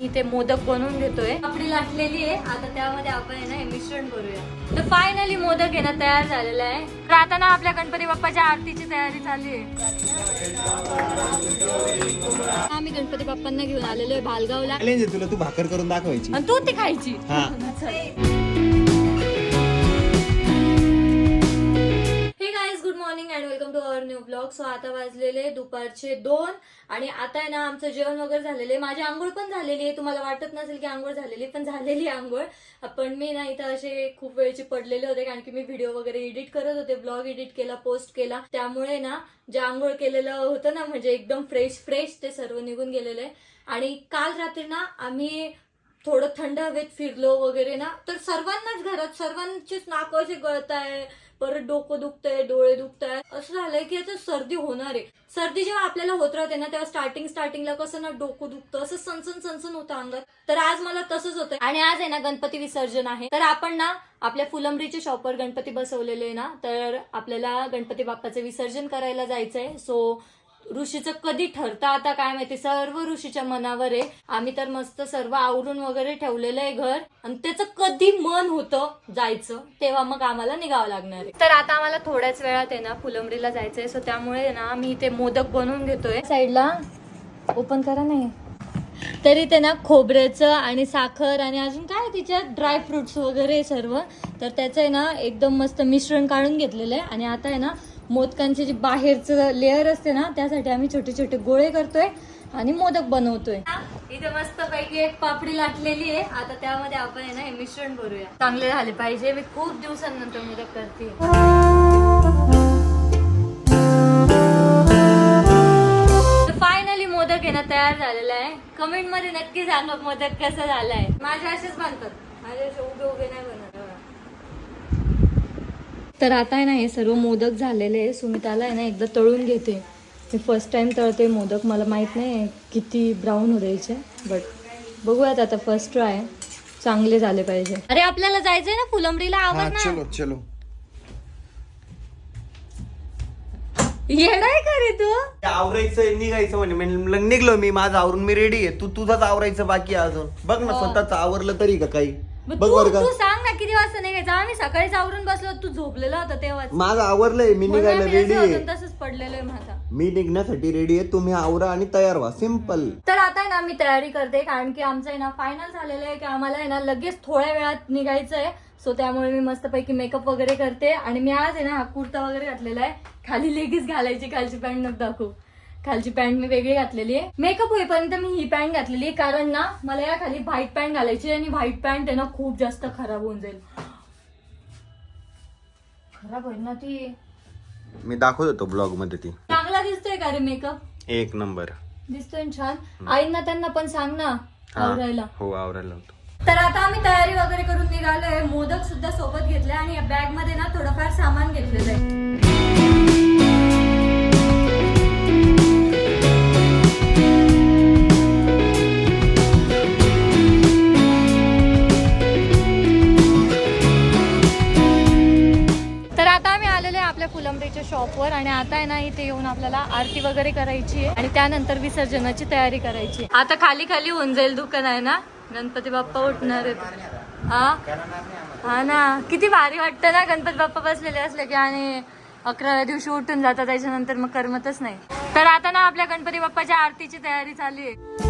इथे मोदक बनवून घेतोय. आपली लाटलेली आहे. आता त्यामध्ये आपण आहे ना हे मिश्रण करूया. तर फायनली मोदक आहे ना तयार झालेला आहे. तर आता ना आपल्या गणपती बाप्पाच्या आरतीची तयारी चालू आहे. आम्ही गणपती बाप्पांना घेऊन आलेलो आहे भालगावला. आहे तुला तू भाकर करून दाखवायची. आणि तू ती खायची. न्यू ब्लॉग सो आता वाजलेले दुपारचे दोन आणि आता आहे ना आमचं जेवण वगैरे झालेलं आहे. माझी आंघोळ पण झालेली आहे. तुम्हाला वाटत नसेल की आंघोळ झालेली आहे, पण झालेली आहे आंघोळ. पण मी ना इथं असे खूप वेळचे पडलेले होते कारण की मी व्हिडिओ वगैरे एडिट करत होते ब्लॉग एडिट केला पोस्ट केला. त्यामुळे ना जे आंघोळ केलेलं होतं ना म्हणजे एकदम फ्रेश फ्रेश ते सर्व निघून गेलेलं आहे. आणि काल रात्री ना आम्ही थोडं थंड हवेत फिरलो वगैरे ना तर सर्वांनाच घरात सर्वांचीच नाक असे गळत आहे परत डोकं दुखतंय डोळे दुखताय असं झालंय की आता सर्दी होणार आहे. सर्दी जेव्हा आपल्याला होत राहते ना तेव्हा स्टार्टिंग स्टार्टिंगला कसं ना डोकं दुखतं असं सनसन सनसन होतं अंगात. तर आज मला तसंच होतं आणि आज आहे ना गणपती विसर्जन आहे. तर आपण ना आपल्या फुलंबरीच्या शॉपवर गणपती बसवलेले आहे ना तर आपल्याला गणपती बाप्पाचं विसर्जन करायला जायचंय. सो ऋषीचं कधी ठरतं? आता काय माहिती? सर्व ऋषीच्या मनावर आहे. आम्ही तर मस्त सर्व आवरून वगैरे ठेवलेलं आहे घर. आणि त्याचं कधी मन होतं जायचं तेव्हा मग आम्हाला निघावं लागणार आहे. तर आता आम्हाला थोड्याच वेळात आहे ना फुलंब्रीला जायचंय. सो त्यामुळे ना आम्ही इथे मोदक बनवून घेतोय. साईडला ओपन करा नाही तरी ते ना खोबऱ्याचं आणि साखर आणि अजून काय तिच्यात ड्रायफ्रुट्स वगैरे सर्व. तर त्याचं आहे ना एकदम मस्त मिश्रण काढून घेतलेलं आहे. आणि आता आहे ना मोदकांचे जे बाहेरचं लेअर असते ना त्यासाठी आम्ही छोटे छोटे गोळे करतोय आणि मोदक बनवतोय. इथे मस्त पैकी एक पापडी लाटलेली आहे. आता त्यामध्ये आपण आहे ना हे मिश्रण भरूया. चांगले झाले पाहिजे. मी खूप दिवसांनंतर मोदक करते. फायनली मोदक आहे ना तयार झालेला आहे. कमेंटमध्ये नक्की सांगा मोदक कसं झालाय. माझे असेच बनतात. माझे असे उभे उभे नाही बनत. तर आता आहे ना हे सर्व मोदक झालेले आहे. सुमिताला आहे ना एकदा तळून घेते. मी फर्स्ट टाइम तळते मोदक. मला माहीत नाही किती ब्राऊन हो द्यायचे बट बघूयात आता फर्स्ट ट्राय चांगले झाले पाहिजे. अरे आपल्याला जायचंय ना फुलंबरीला हा आवाज ना? चलो चलो. येडाय का रे तू? आवरायचं निघायचं म्हणे. म्हणजे निघलो मी माझं आवरून मी रेडी आहे. तू तुझंच आवरायचं बाकी आहे अजून. बघ ना स्वतःच आवरलं तरी का काही. मग बघ तू बरं का. तू सांग ना किती वाजता निघायचं? आम्ही सकाळीच आवरून बसलो तू झोपलेला होता तेव्हाच. माझं आवरलंय मी म्हणून निघायला रेडी आहे होतं तसंच पडलेलो आहे माझा. मी निघण्यासाठी रेडी आहे तुम्ही आवरा आणि तयार व्हा सिंपल तर आता आहे ना मी तयारी करते कारण की आमचं आहे ना फायनल झालेलं आहे की आम्हाला आहे ना लगेच थोड्या वेळात निघायचं आहे सो त्यामुळे मी मस्तपैकी मेकअप वगैरे करते. आणि मी आज आहे ना हा कुर्ता वगैरे घातलेला आहे. खाली लेगीच घालायची खालची पॅन्ट नको दाखवू. खालची पॅन्ट मी वेगळी घातलेली आहे. मेकअप होईपर्यंत मी ही पॅन्ट घातलेली आहे. कारण ना मला या खाली व्हाईट पॅन्ट घालायची आणि व्हाईट पॅन्ट आहे ना खूप जास्त खराब होऊन जाईल. खराब होईल ना ती? मी दाखवत होतो ब्लॉगमध्ये ती. चांगला दिसतोय का रे मेकअप एक नंबर दिसतोय ना छान. आईंना त्यांना पण सांग ना आवरायला. हो आवरायला होतो तर आता आम्ही तयारी वगैरे करून निघालोय. मोदक सुद्धा सोबत घेतले आणि या बॅगमध्ये ना थोडंफार सामान घेतलेलं आहे. तर आता आम्ही आलेलो आहे आपल्या फुलंब्रीच्या शॉपवर आणि आता आहे ना इथे येऊन आपल्याला आरती वगैरे करायची आहे आणि त्यानंतर विसर्जनाची तयारी करायची आता खाली खाली होऊन जाईल दुकान आहे ना? गणपती बाप्पा उठणार आहेत. हा? हा ना? किती भारी वाटतं ना गणपती बाप्पा बसलेले असले की आणि अकराव्या दिवशी उठून जातात त्याच्यानंतर मग करमतच नाही. तर आता ना आपल्या गणपती बाप्पाच्या आरतीची तयारी चालू आहे.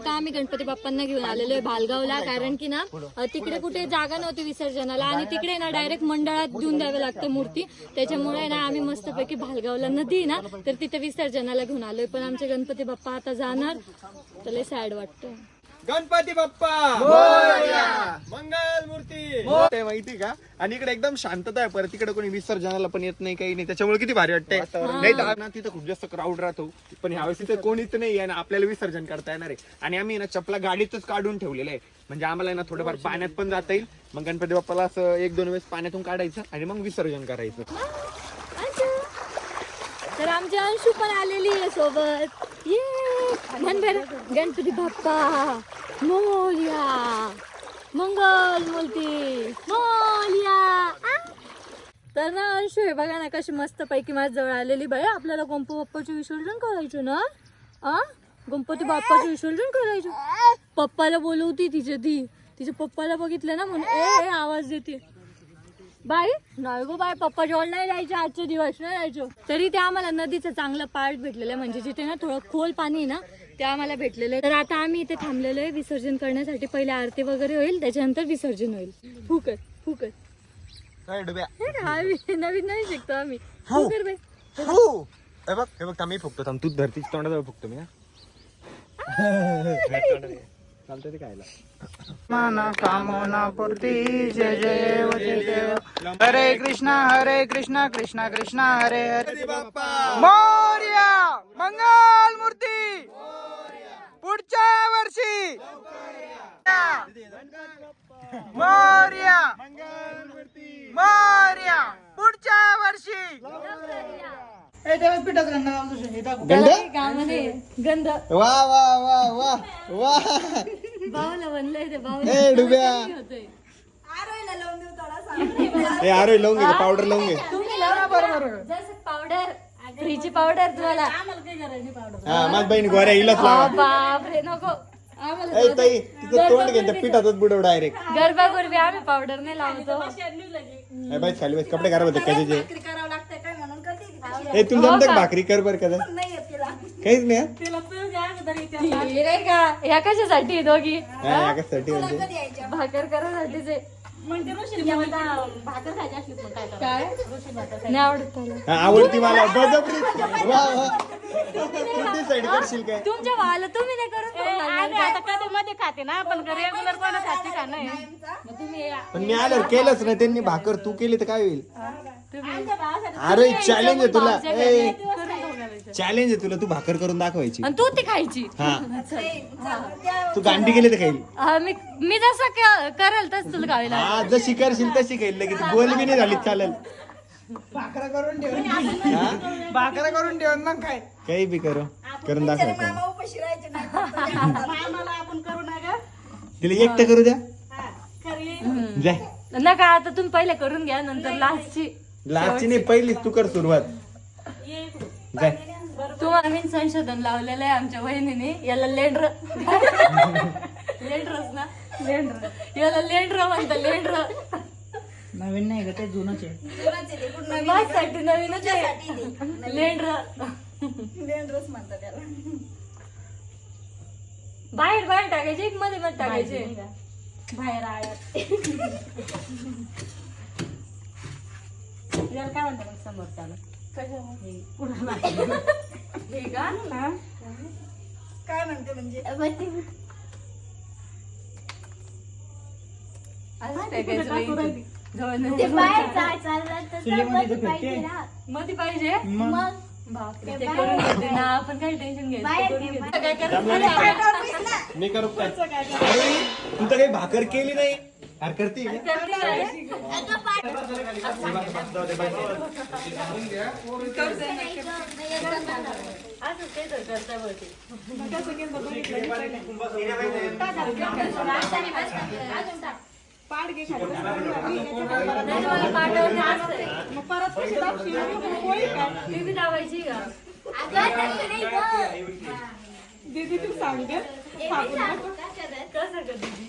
आता आम्ही गणपती बाप्पांना घेऊन आलेलो आहे भालगावला कारण की ना तिकडे कुठे जागा नव्हती विसर्जनाला आणि तिकडे ना डायरेक्ट मंडळात देऊन द्यावे लागते मूर्ती. त्याच्यामुळे ना आम्ही मस्तपैकी भालगावला नदी ना तर तिथे विसर्जनाला घेऊन आलोय. पण आमचे गणपती बाप्पा आता जाणार. तर लय सॅड वाटतं गणपती बाप्पा! ते माहिती का? आणि इकडे एकदम शांतता आहे. परत तिकडे कोणी विसर्जनाला पण येत नाही काही नाही. त्याच्यामुळे किती भारी वाटतंय. नाही तर ना तिथं खूप जास्त क्राऊड राहतो. पण ह्यावेळेस तिथे कोणीच नाही आहे ना आपल्याला विसर्जन करता येणार आहे. आणि आम्ही ना चपला गाडीतच काढून ठेवलेलं आहे. म्हणजे आम्हाला ना थोडंफार पाण्यात पण जाता येईल. मग गणपती बाप्पाला असं एक दोन वेळेस पाण्यातून काढायचं आणि मग विसर्जन करायचं. तर आमची अंशू पण आलेली आहे सोबत. ये. गणपती बाप्पा. मोलया मंगल बोलते. मोलया. तर ना अंशू हे बघा ना कशी मस्त पैकी माझ जवळ आलेली बाई. आपल्याला गणपती बाप्पाचे विसर्जन करायचं ना? आ? गणपती बाप्पाचे विसर्जन करायचं. पप्पाला बोलवती तिचे ती. तिच्या पप्पाला बघितलं ना म्हणून ए आवाज देते. बाई नाही गो बाई पप्पा जवळ नाही जायचं आजचे दिवस नाही जायचो तरी ते आम्हाला नदीचं चांगलं पार्ट भेटलेलं आहे. म्हणजे जिथे ना थोडं खोल पाणी आहे ना ते आम्हाला भेटलेलं तर आता आम्ही इथे थांबलेलो आहे विसर्जन करण्यासाठी. पहिले आरती वगैरे होईल त्याच्यानंतर विसर्जन होईल. फुकट फुकट काय डुब्या? हे का आम्ही नवीन नाही शिकतो आम्ही. हो. फुकट बाई. हो हे. बघ हे बघ थांब मी फुकतो थांब. तू धरतीच तोंडाजवळ फुकतो मी चालतंय ते खायला. माना कामना पूर्ती जय जय देव. हरे कृष्णा हरे कृष्णा कृष्णा कृष्णा हरे हरे. मोर्या मंगल मूर्ती. पुढच्या वर्षी. मोर्या मोर्या. पुढच्या वर्षी. ए, तेव्हा पिठाचं गंध घालतो शे, दाखव. त्याला काही कामं नाही गंध. वा वा वा वा वा. बावला बनलंय ते बावला ए डुब्या. होतंय ए आरोय लावून घे पावडर लावून घे तुम्ही लावा जसं पावडर फ्रीची पावडर तुम्हाला. हा माझ बहीण गोऱ्या हिलाच अहो, लावा बापरे नको. आम्हाला ए ताई तिचं तोंड घे त्या पिठातच बुडव डायरेक्ट गरबा गुरबी आम्ही पावडर नाही लावतो. ए बाई खाली बस कपडे खराब होते कशाचे ए तुला जमतं का? भाकरी कर बर कदा काहीच नाही हा? हे नाही का? ह्या कशासाठी आहे दोघी? हा, या कशासाठी म्हणजे भाकर करायसाठीच आहे. काय नाही आवडत त्याला. हा, आवडती मला. बळजबरी वा वा. कोणती साईड करशील काय? तुमच्या भावाला तुम्ही नाही करून खाणार का? आता कधी मध्ये खाते ना पण रेग्युलर कोण खाते का नाही. मग तुम्ही पण मी आल्यावर केलंच नाही त्यांनी भाकर तू केली तर काय होईल? अरे चॅलेंज आहे तुला. ए. चॅलेंज आहे. तुला तू भाकर करून दाखवायची. आणि तू ती खायची. हा. तू गांडी केली तर खाईल. हा, मी मी जसं क- करेल तस तुला खावी लागेल हा जशी करशील तशी खाईल. लगेच बोल बी नाही झाली चालेल. भाकरा करून ठेवून हा? भाकरा करून ठेवून मग काय काही बी करू करून दाखवायचं आपण करू तिला एकटं करू द्या. जाय. नका आता तुम्ही पहिले करून घ्या नंतर लास्टची लास्टची नाही पहिलीच तू कर सुरुवात. जाय. तुम्हाला नवीन संशोधन लावलेलं आहे आमच्या बहिणीने याला लेंड्र लेंड्रस ना? लेंड्र याला लेंड्र म्हणतात लेंड्र नवीन नाही का ते जुनच आहे. माझ्यासाठी नवीनच आहे. लेंड्र बाहेर बाहेर टाकायचे एक मध्ये मध्ये टाकायचे. बाहेर आळ्यात. काय म्हणतात मग समोर त्याला हे का? असं टाकायचं बाई. जवळ नाही. मध्ये पाहिजे बापरे ते करून घेते ना. आपण काही टेन्शन घ्यायचं काय करायचं मी करू काय अरे, तू तर काही भाकर केली नाही. अरे करते का? असं ते तर करता बहुतेक. नाही, मला पाठवणे असतंय. ती लावायची का कसं कर दीदी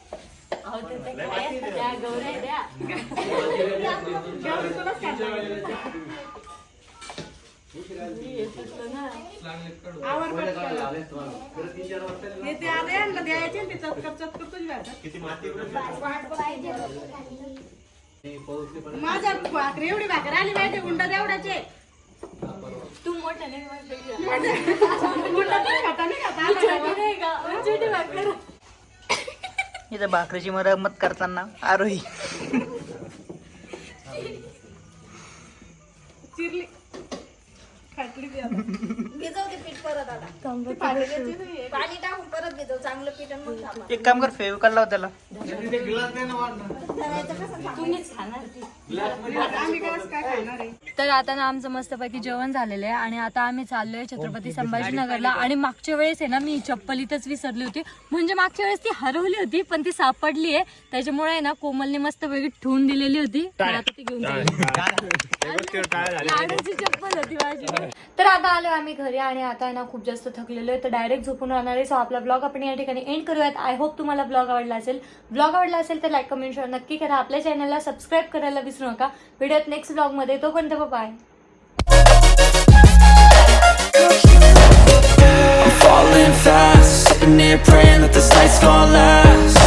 माझ्या भाकरी एवढी भाकर आली माहिती गुंडा तेवढ्याचे तू मोठा नाही माझ्यापेक्षा. गुंडा नाही खाता नाही खाता तू छोटी नाही का? छोटी भाकर. इथं भाकरीची मरम्मत करताना. आरोही. चिरली खाटली बी आता. भिजवते पीठ परत आता. पाणी टाकून परत भिजव चांगलं पीठ आणि मग थांबा. एक काम कर फेविकॉल लाव त्याला. तुम्हीच खाणार. ती. आम्ही काय असं काय खाणार आहे? तर आता ना आमचं मस्तपैकी जेवण झालेलं आहे आणि आता आम्ही चाललोय छत्रपती संभाजीनगरला आणि मागच्या वेळेस आहे ना मी चप्पल इथंच विसरली होती. म्हणजे मागच्या वेळेस ती हरवली होती पण ती सापडली आहे. त्याच्यामुळे आहे ना कोमलने मस्तपैकी ठेवून दिलेली होती. तर आता ती घेऊन जाईल. लाडूची चप्पल होती माझी. तर आता आलो आम्ही घरी आणि आता ना खूप जास्त थकलेलो आहे. तर डायरेक्ट झोपून राहणार आहे. सो आपला ब्लॉग आपण या ठिकाणी एंड करूयात. आय होप तुम्हाला ब्लॉग आवडला असेल. ब्लॉग आवडला असेल तर लाईक कमेंट शेअर नक्की करा. आपल्या चॅनलला सबस्क्राईब करायला विसरू नका. व्हिडिओत नेक्स्ट ब्लॉगमध्ये तोपर्यंत bye I'm falling fast. Sitting here praying that this night's gonna last.